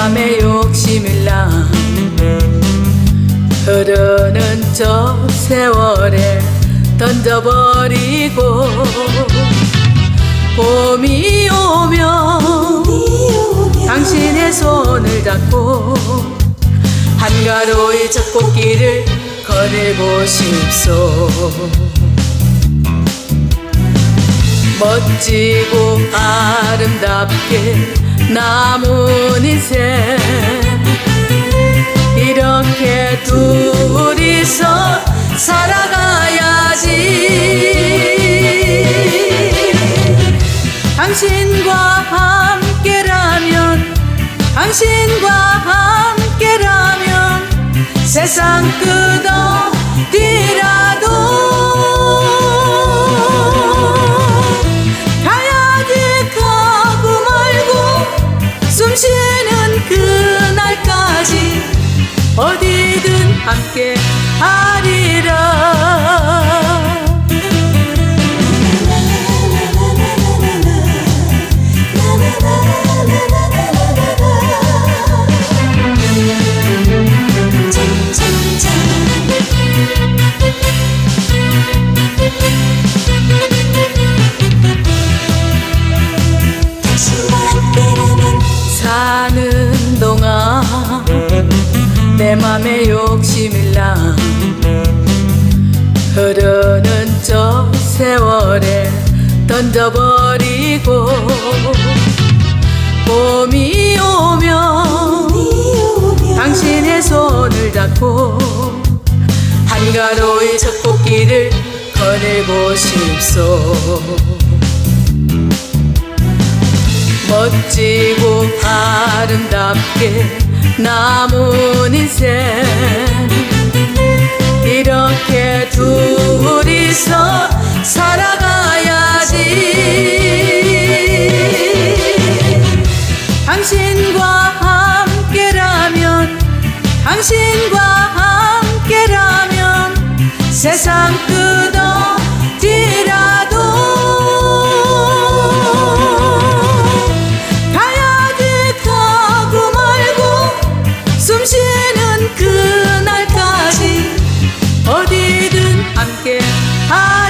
맘에 욕심일라. 흐르는 저 세월에 던져버리고 봄이 오면 당신의 손을 잡고 한가로이 저 꽃길을 거닐고 싶소. 멋지고 아름답게 남은 인생 이렇게 둘이서 살아가야지. 당신과 함께라면 당신과 함께라면 세상 끝 어디든 함께 하리라 내 욕심일라. 흐르는 저 세월에 던져버리고 봄이 오면 당신의 손을 잡고 한가로이 저 꽃길을 거닐고 싶소. 멋지고 아름답게 남은 인생. 이렇게 둘이서 살아가야지. 당신과 함께라면 당신과 함께라면 세상 끝 그날까지 어디든 함께 하리